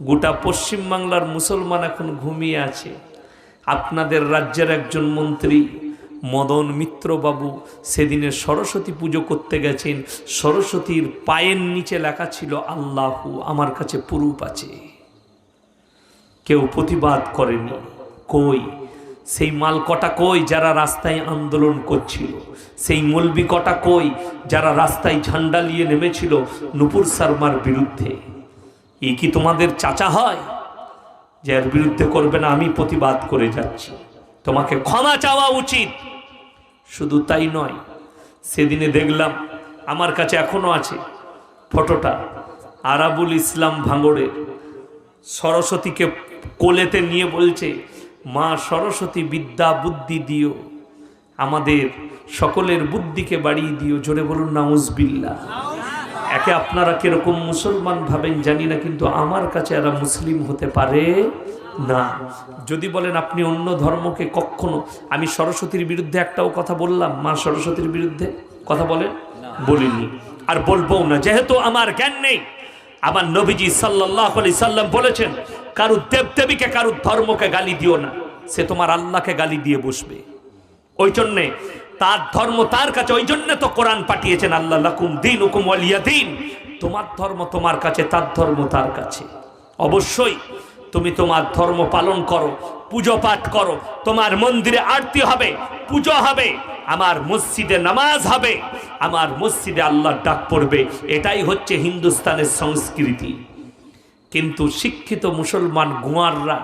গোটা পশ্চিমবাংলার মুসলমান এখন ঘুমিয়ে আছে। আপনাদের রাজ্যের একজন মন্ত্রী, মদন মিত্রবাবু, সেদিনে সরস্বতী পুজো করতে গেছেন। সরস্বতীর পায়ের নিচে লেখা ছিল, আল্লাহু আমার কাছে পুরুপ আছে। কেউ প্রতিবাদ করেনি। কই? সেই মাল কটা কই যারা রাস্তায় আন্দোলন করছিল? সেই মলবি কটা কই যারা রাস্তায় ঝান্ডা নিয়ে নেমেছিল নুপুর শর্মার বিরুদ্ধে? এ কি তোমাদের চাচা হয়? যার বিরুদ্ধে করবে না, আমি প্রতিবাদ করে যাচ্ছি। তোমাকে ক্ষমা চাওয়া উচিত। শুধু তাই নয়, সেদিনে দেখলাম আমার কাছে এখনও আছে ফটোটা আরাবুল ইসলাম ভাঙড়ের। সরস্বতীকে কোলেতে নিয়ে বলছে, মা, সরস্বতী বিদ্যা বুদ্ধি দিও। আমাদের সকলের বুদ্ধিকে বাড়িয়ে দিও। জোরে বলুন না নাউজবিল্লা একে আপনারা কীরকম মুসলমান ভাবেন জানি না, কিন্তু আমার কাছে এরা মুসলিম হতে পারে না। যদি বলেন আপনি অন্য ধর্মকে কখনো, আমি সরস্বতীর বিরুদ্ধে একটাও কথা বললাম, মা সরস্বতীর বিরুদ্ধে কথা বলেন? বলিনি। আর বলব না, যেহেতু আমার জ্ঞান নেই, আমার নবীজি সাল্লাহ আলি সাল্লাম বলেছেন কারু দেবদেবীকে কারু ধর্মকে গালি দিও না, সে তোমার আল্লাহকে গালি দিয়ে বসবে। ওই জন্যে তার ধর্ম তার কাছে, ওই জন্য তো কোরআন পাঠিয়েছেন, আল্লাহ লাকুম দিন হুকুম দিন তোমার ধর্ম তোমার কাছে, তার ধর্ম তার কাছে। অবশ্যই তুমি তোমার ধর্ম পালন করো, পুজো পাঠ করো, তোমার মন্দিরে আরতি হবে, পুজো হবে, আমার মসজিদে নামাজ হবে, আমার মসজিদে আল্লাহ ডাক পড়বে, এটাই হচ্ছে হিন্দুস্তানের সংস্কৃতি। কিন্তু শিক্ষিত মুসলমান গুয়াররা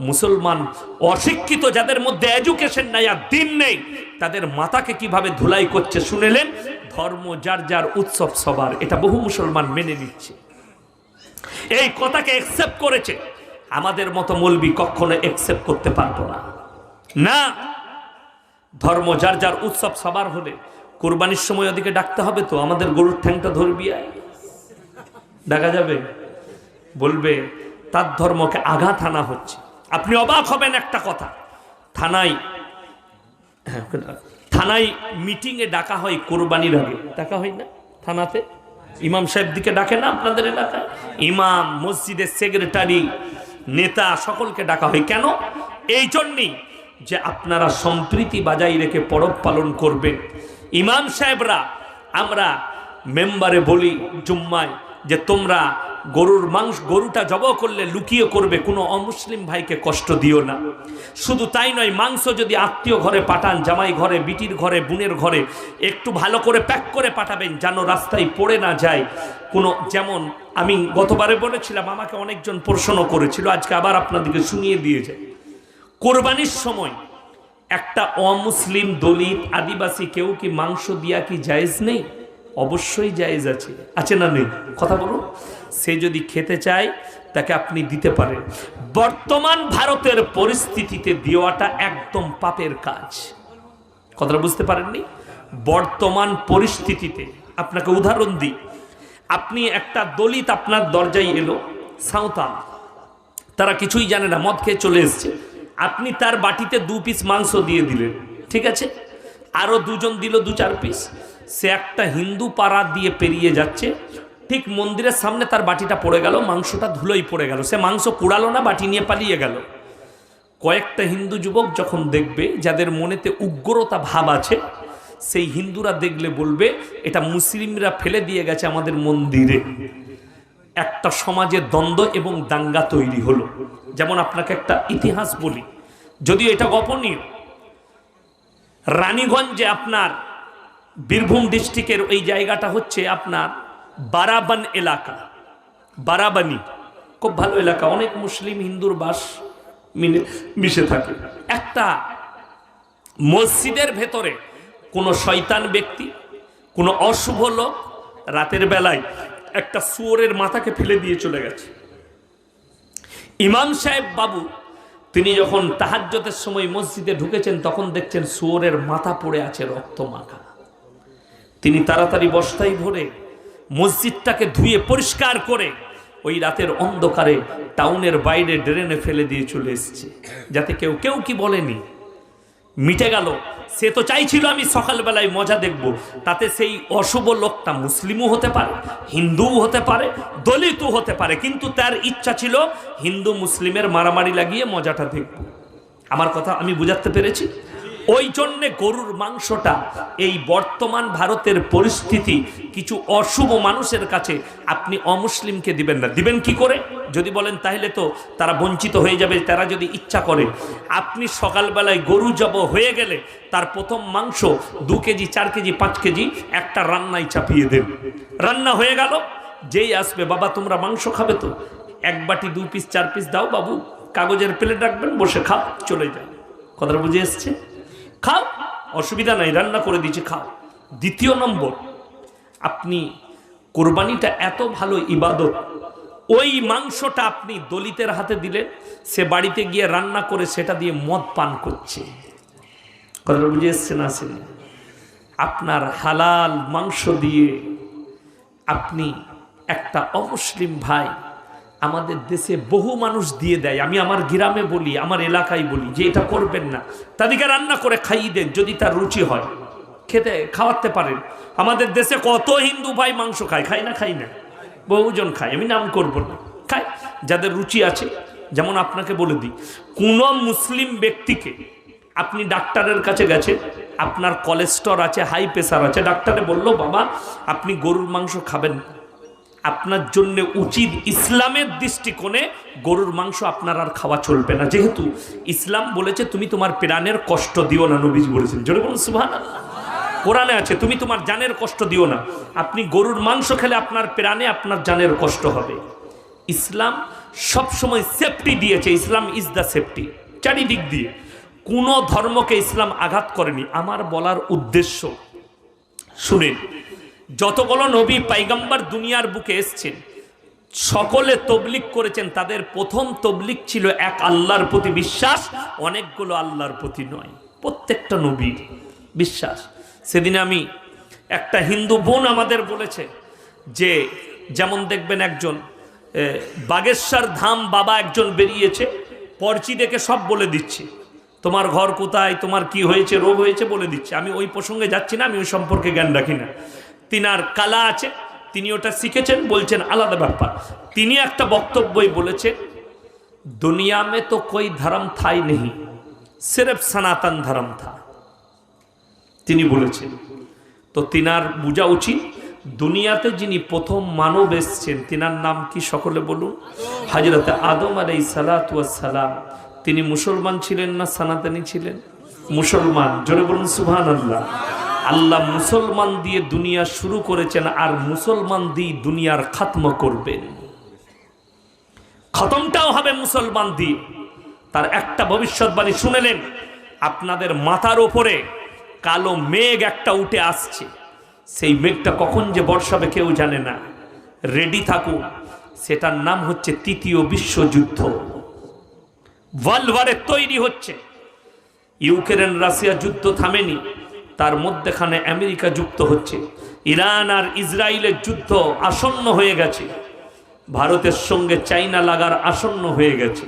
মুসলমান অশিক্ষিত যাদের মধ্যে এডুকেশন নাই আর দিন নেই, তাদের মাথাকে কীভাবে ধুলাই করছে শুনেলেন? ধর্ম যার যার উৎসব সবার, এটা বহু মুসলমান মেনে নিচ্ছে। এই কথাকে একসেপ্ট করেছে। আমাদের মতো মলবি কখনো একসেপ্ট করতে পারব না। না! ধর্ম যার যার উৎসব সবার হলে, কোরবানির সময় ওদিকে ডাকতে হবে তো, আমাদের গরুর ঠ্যাংটা ধরবি ডাকা যাবে? বলবে, তার ধর্মকে আঘাত আনা হচ্ছে। আপনি অবাক হবেন একটা কথা। থানায় থানায় মিটিংয়ে ডাকা হয় কোরবানির আগে। ডাকা হয় না থানাতে? ইমাম সাহেব দিকে ডাকে না আপনাদের এলাকায়? ইমাম, মসজিদের সেক্রেটারি, নেতা সকলকে ডাকা হয়। কেন? এই জন্যেই যে আপনারা সম্প্রীতি বাজাই রেখে পরব পালন করবেন। ইমাম সাহেবরা, আমরা মেম্বারে বলি, জুম্মায় যে তোমরা গরুর মাংস, গরুটা জব করলে লুকিয়ে করবে, কোনো অমুসলিম ভাইকে কষ্ট দিও না। শুধু তাই নয়, মাংস যদি আত্মীয় ঘরে পাঠান, জামাই ঘরে, বিটির ঘরে, বোনের ঘরে, একটু ভালো করে প্যাক করে পাঠাবেন যেন রাস্তায় পড়ে না যায়। কোনো, যেমন আমি গতবারে বলেছিলাম, আমাকে অনেকজন প্রশ্ন করেছিল, আজকে আবার আপনাদেরকে শুনিয়ে দিয়ে যায় কোরবানির সময় একটা অমুসলিম দলিত আদিবাসী কেউ কি মাংস দিয়া কি জায়েজ নেই? অবশ্যই জায়েজ আছে। আছে না নেই? কথা বলুন সে যদি খেতে চায়, তাকে আপনি দিতে পারেন। বর্তমান ভারতের পরিস্থিতিতে দেওয়াটা একদম পাপের কাজ। কথাটা বুঝতে পারেননি? বর্তমান পরিস্থিতিতে আপনাকে উদাহরণ দিই। আপনি একটা দলিত আপনার দরজায় এলো, সাঁওতাল। তারা কিছুই জানে না, মদ খেয়ে চলে এসছে। আপনি তার বাটিতে দু পিস মাংস দিয়ে দিলেন, ঠিক আছে? আরও দুজন দিল দু চার পিস সে একটা হিন্দু পাড়া দিয়ে পেরিয়ে যাচ্ছে। ঠিক মন্দিরের সামনে তার বাটিটা পড়ে গেল, মাংসটা ধুলোই পড়ে গেল। সে মাংস কুড়ালো না, বাটি নিয়ে পালিয়ে গেল। কয়েকটা হিন্দু যুবক যখন দেখবে যাদের মনেতে উগ্রতা ভাব আছে, সেই হিন্দুরা দেখলে বলবে, এটা মুসলিমরা ফেলে দিয়ে গেছে আমাদের মন্দিরে। একটা সমাজে দ্বন্দ্ব এবং দাঙ্গা তৈরি হলো। যেমন আপনাকে একটা ইতিহাস বলি। যদিও এটা গোপনীয়, রানীগঞ্জে আপনার বীরভূম ডিস্ট্রিক্টের ওই জায়গাটা হচ্ছে আপনার বারাবান এলাকা। বারাবানি, খুব ভালো এলাকা। অনেক মুসলিম হিন্দুর বাস মিলে, মিশে থাকে। একটা মসজিদের ভেতরে কোনো শয়তান ব্যক্তি, কোনো অশুভ লোক রাতের বেলায় একটা শুয়োরের মাথাকে ফেলে দিয়ে চলে গেছে। ইমাম সাহেব বাবু, তিনি যখন তাহাজ্যতের সময় মসজিদে ঢুকেছেন, তখন দেখছেন শুয়োরের মাথা পড়ে আছে রক্ত মাখা তিনি তাড়াতাড়ি বস্তায় ভরে মসজিদটাকে ধুয়ে পরিষ্কার করে ওই রাতের অন্ধকারে টাউনের বাইরে ড্রেনে ফেলে দিয়ে চলে এসছে। যাতে কেউ কেউ কি বলেনি? মিটে গেল। সে তো চাইছিল আমি সকালবেলায় মজা দেখব। তাতে সেই অশুভ লোকটা মুসলিমও হতে পারে, হিন্দুও হতে পারে, দলিতও হতে পারে, কিন্তু তার ইচ্ছা ছিল হিন্দু মুসলিমের মারামারি লাগিয়ে মজাটা দেখব। আমার কথা আমি বুঝাতে পেরেছি? ওই জন্যে গরুর মাংসটা এই বর্তমান ভারতের পরিস্থিতি কিছু অশুভ মানুষের কাছে আপনি অমুসলিমকে দিবেন না। দিবেন কি করে? যদি বলেন তাহলে তো তারা বঞ্চিত হয়ে যাবে, তারা যদি ইচ্ছা করে। আপনি সকালবেলায় গরু জব হয়ে গেলে তার প্রথম মাংস দু কেজি, চার কেজি, পাঁচ কেজি একটা রান্নায় চাপিয়ে দেন। রান্না হয়ে গেল, যেই আসবে, বাবা, তোমরা মাংস খাবে তো? এক বাটি দু পিস, চার পিস দাও বাবু, কাগজের প্লেট রাখবেন, বসে খাও চলে যায় কথাটা বুঝে এসছে? খাও, অসুবিধা নাই, রান্না করে দিয়েছি, খাও। দ্বিতীয় নম্বর, আপনি কোরবানিটা এত ভালো ইবাদত, ওই মাংসটা আপনি দলিতের হাতে দিলে সে বাড়িতে গিয়ে রান্না করে সেটা দিয়ে মদ পান করছে। কথাটা বুঝে না আসেনি আপনার হালাল মাংস দিয়ে আপনি একটা অমুসলিম ভাই আমাদের দেশে বহু মানুষ দিয়ে দেয়। আমি আমার গ্রামে বলি, আমার এলাকায় বলি যে এটা করবেন না। তাদেরকে রান্না করে খাইয়ে দেন যদি তার রুচি হয়। খেতে, খাওয়াতে পারেন। আমাদের দেশে কত হিন্দু ভাই মাংস খায় খায় না খাই না। বহুজন খায়। আমি নাম করব না। খায়। যাদের রুচি আছে, যেমন আপনাকে বলে দিই, কোন মুসলিম ব্যক্তিকে আপনি ডাক্তারের কাছে গেছেন, আপনার কোলেস্টর আছে হাই প্রেশার আছে, ডাক্তারে বলল, বাবা, আপনি গরুর মাংস খাবেন না। আপনার জন্য উচিত ইসলামের দৃষ্টিকোণে গরুর মাংস আপনার আর খাওয়া চলবে না। যেহেতু ইসলাম বলেছে, তুমি তোমার প্রাণের কষ্ট দিও না নবীজ বলেছেন। জোরে বলুন সুভান কোরআনে আছে, তুমি তোমার জানের কষ্ট দিও না আপনি গরুর মাংস খেলে আপনার প্রাণে আপনার জানের কষ্ট হবে। ইসলাম সব সময় সেফটি দিয়েছে। ইসলাম ইজ দ্য সেফটি চারিদিক দিয়ে। কোনো ধর্মকে ইসলাম আঘাত করেনি। আমার বলার উদ্দেশ্য, শুনেন যতগুলো নবী পাইগাম্বার দুনিয়ার বুকে এসছেন, সকলে তবলিক করেছেন, তাদের প্রথম তবলিক ছিল এক আল্লাহর প্রতি বিশ্বাস, অনেকগুলো আল্লাহর প্রতি নয়, প্রত্যেকটা নবীর বিশ্বাস। সেদিন আমি একটা হিন্দু বোন আমাদের বলেছে যে, যেমন দেখবেন একজন বাগেশ্বর ধাম বাবা একজন বেরিয়েছে, পরচি দেখে সব বলে দিচ্ছে, তোমার ঘর কোথায়, তোমার কি হয়েছে, রোগ হয়েছে বলে দিচ্ছে। আমি ওই প্রসঙ্গে যাচ্ছি না, আমি ওই সম্পর্কে জ্ঞান রাখি না। তিনার কালা আছে, তিনি ওটা শিখেছেন, বলছেন আলাদা ব্যাপার। তিনি একটা বক্তব্যই বলেছেন, দুনিয়া মে তো কই ধর্ম থাই নেই সিরফ সনাতন ধর্ম থা। তিনি বলেছেন, তো তিনার বোঝা উচিত, দুনিয়াতে যিনি প্রথম মানব এসছেন, তিনার নাম কি সকলে বলুন? হাজরত আদম আলাই সালাম, তিনি মুসলমান ছিলেন না সনাতনী ছিলেন? মুসলমান, জোরে বলুন সুহান আল্লাহ আল্লাহ মুসলমান দিয়ে দুনিয়া শুরু করেছেন আর মুসলমান দিয়ে দুনিয়ার খাতম করবেন। খতমটাও হবে মুসলমান দিয়ে। তার একটা ভবিষ্যৎবাণী শুনেলেন আপনাদের মাথার ওপরে কালো মেঘ একটা উঠে আসছে। সেই মেঘটা কখন যে বর্ষাবে কেউ জানে না। রেডি থাকুন, সেটার নাম হচ্ছে তৃতীয় বিশ্বযুদ্ধ। ওয়ার্ল্ড ওয়ারে তৈরি হচ্ছে। ইউক্রেন রাশিয়া যুদ্ধ থামেনি। তার মধ্যেখানে আমেরিকা যুক্ত হচ্ছে। ইরান আর ইসরায়েলের যুদ্ধ আসন্ন হয়ে গেছে। ভারতের সঙ্গে চাইনা লাগার আসন্ন হয়ে গেছে।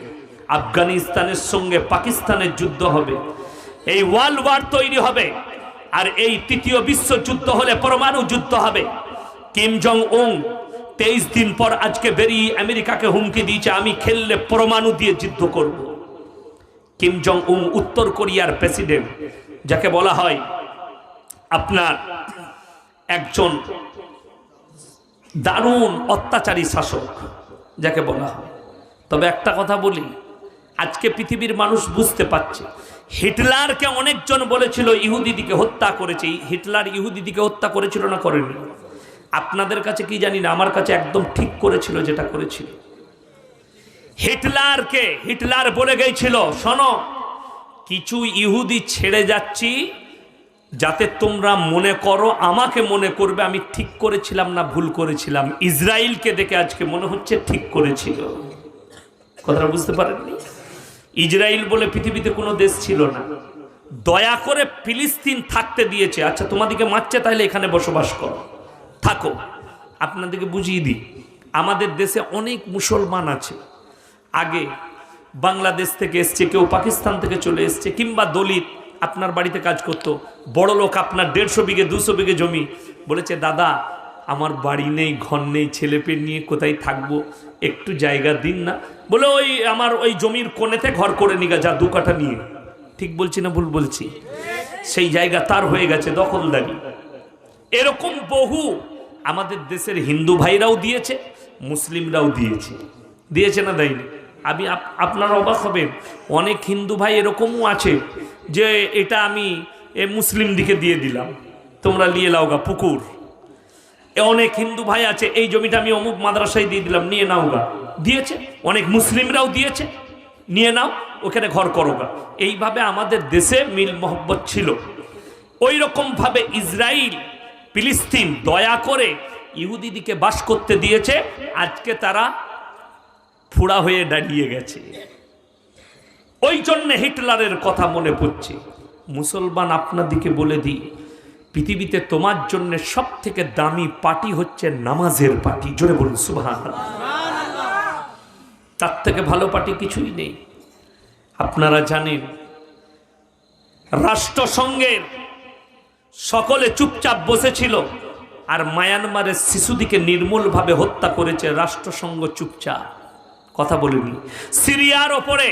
আফগানিস্তানের সঙ্গে পাকিস্তানের যুদ্ধ হবে। এই ওয়ার্ল্ড ওয়ার তৈরি হবে। আর এই তৃতীয় বিশ্বযুদ্ধ হলে পরমাণু যুদ্ধ হবে। কিম জং উং তেইশ দিন পর আজকে বেরিয়ে আমেরিকাকে হুমকি দিয়েছে, আমি খেললে পরমাণু দিয়ে যুদ্ধ করব। কিম জং উং উত্তর কোরিয়ার প্রেসিডেন্ট, যাকে বলা হয় আপনার একজন দারুণ অত্যাচারী শাসক, যাকে বলা হয়। তবে একটা কথা বলি, আজকে পৃথিবীর মানুষ বুঝতে পারছে, হিটলারকে অনেকজন বলেছিল ইহুদিদিকে হত্যা করেছে। হিটলার ইহুদিদিকে হত্যা করেছিল না করেনি? আপনাদের কাছে কি জানি না, আমার কাছে একদম ঠিক করেছিল যেটা করেছিল। হিটলারকে, হিটলার বলে গেছিল, শোনো, কিছু ইহুদি ছেড়ে যাচ্ছি যাতে তোমরা মনে করো, আমাকে মনে করবে, আমি ঠিক করেছিলাম না ভুল করেছিলাম। ইসরায়েলকে দেখে আজকে মনে হচ্ছে ঠিক করেছিল। কথাটা বুঝতে পারেননি? ইসরায়েল বলে পৃথিবীতে কোনো দেশ ছিল না। দয়া করে ফিলিস্তিন থাকতে দিয়েছে। আচ্ছা তোমাদেরকে মারছে, তাহলে এখানে বসবাস করো। থাকো। আপনাদেরকে বুঝিয়ে দিই, আমাদের দেশে অনেক মুসলমান আছে। আগে বাংলাদেশ থেকে এসছে, কেউ পাকিস্তান থেকে চলে এসছে, কিংবা দলিত। আপনার বাড়িতে কাজ করতো। বড় লোক আপনার দেড়শো বিঘে, দুশো বিঘে জমি। বলেছে, দাদা, আমার বাড়ি নেই, ঘর নেই ছেলে পেয়ে নিয়ে কোথায় থাকব? একটু জায়গা দিন না। বলে, ওই আমার ওই জমির কোণেতে ঘর করে নিগা যা, দু কাঠা নিয়ে। ঠিক বলছি না ভুল বলছি? সেই জায়গা তার হয়ে গেছে দখলদারি। এরকম বহু আমাদের দেশের হিন্দু ভাইরাও দিয়েছে, মুসলিমরাও দিয়েছে। দিয়েছে না দেয়নি? আমি আপ- আপনারা অবাক হবেন। অনেক হিন্দু ভাই এরকমও আছে যে এটা আমি এ মুসলিম দিকে দিয়ে দিলাম। তোমরা নিয়ে লাও গা পুকুর। অনেক হিন্দু ভাই আছে, এই জমিটা আমি অমুক মাদ্রাসায় দিয়ে দিলাম, নিয়ে নাও গা। দিয়েছে? অনেক মুসলিমরাও দিয়েছে। নিয়ে নাও, ওখানে ঘর করো গা। এইভাবে আমাদের দেশে মিল মোহব্বত ছিল। ওই রকম ভাবে ইসরায়েল ফিলিস্তিন দয়া করে ইহুদিদিকে বাস করতে দিয়েছে। আজকে তারা ফুড়া হয়ে দাঁড়িয়ে গেছে। ওই জন্য হিটলারের কথা মনে পড়ছে। মুসলমান আপনাদিকে বলে দিই, পৃথিবীতে তোমার জন্য সব থেকে দামি পার্টি হচ্ছে নামাজের পার্টি। জোরে বলুন সুবহান তার থেকে ভালো পার্টি কিছুই নেই। আপনারা জানেন, রাষ্ট্রসংঘের সকলে চুপচাপ বসেছিল আর মায়ানমারের শিশুদিকে নির্মূলভাবে হত্যা করেছে রাষ্ট্রসংঘ চুপচাপ। কথা বলিনি। সিরিয়ার ওপরে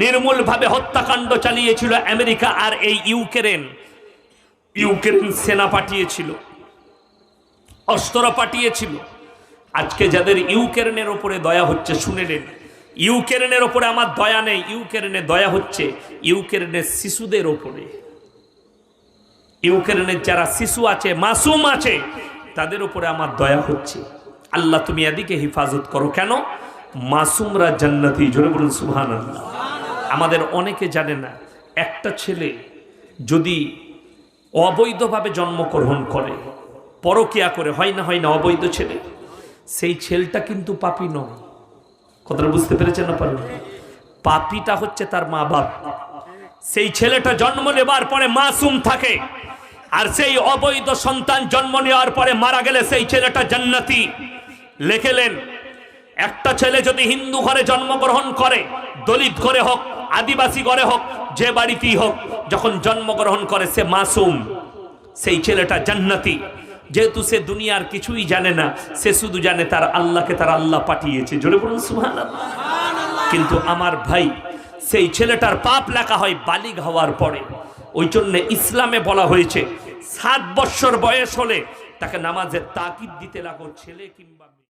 নির্মূলভাবে হত্যাকাণ্ড চালিয়েছিল আমেরিকা আর এই ইউক্রেন। ইউক্রেন সেনা পাঠিয়েছিল, অস্ত্র পাঠিয়েছিল। আজকে যাদের ইউক্রেনের ওপরে দয়া হচ্ছে শুনে নেন ইউক্রেনের ওপরে আমার দয়া নেই, ইউক্রেনে দয়া হচ্ছে ইউক্রেনের শিশুদের ওপরে। ইউক্রেনের যারা শিশু আছে, মাসুম আছে, তাদের উপরে আমার দয়া হচ্ছে। আল্লাহ তুমি এদিকে হেফাজত করো কেন? মাসুমরা জান্নাতি, জোরে বলুন সুহান আমাদের অনেকে জানে না, একটা ছেলে যদি অবৈধভাবে জন্মগ্রহণ করে, পরকিয়া করে, হয় না হয় না, অবৈধ ছেলে, সেই ছেলেটা কিন্তু পাপি নয়। কথাটা বুঝতে পেরেছেন না পারেন পাপিটা হচ্ছে তার মা বাপ। সেই ছেলেটা জন্ম নেবার পরে মাসুম থাকে, আর সেই অবৈধ সন্তান জন্ম নেওয়ার পরে মারা গেলে সেই ছেলেটা জান্নাতি। লেখেলেন একটা ছেলে যদি হিন্দু ঘরে জন্মগ্রহণ করে, দলিত ঘরে হোক, আদিবাসী ঘরে হোক, যে বাড়িতেই হোক, যখন জন্মগ্রহণ করে সে মাসুম। সেই ছেলেটা জান্নাতি। যেহেতু সে দুনিয়ার কিছুই জানে না, সে শুধু জানে তার আল্লাহকে তার আল্লাহ পাঠিয়েছে। জোরে বলুন সুহান কিন্তু আমার ভাই, সেই ছেলেটার পাপ লেখা হয় বালিগ হওয়ার পরে। ওই জন্য ইসলামে বলা হয়েছে, সাত বৎসর বয়স হলে তাকে নামাজের তাকিদ দিতে লাগো, ছেলে কিংবা।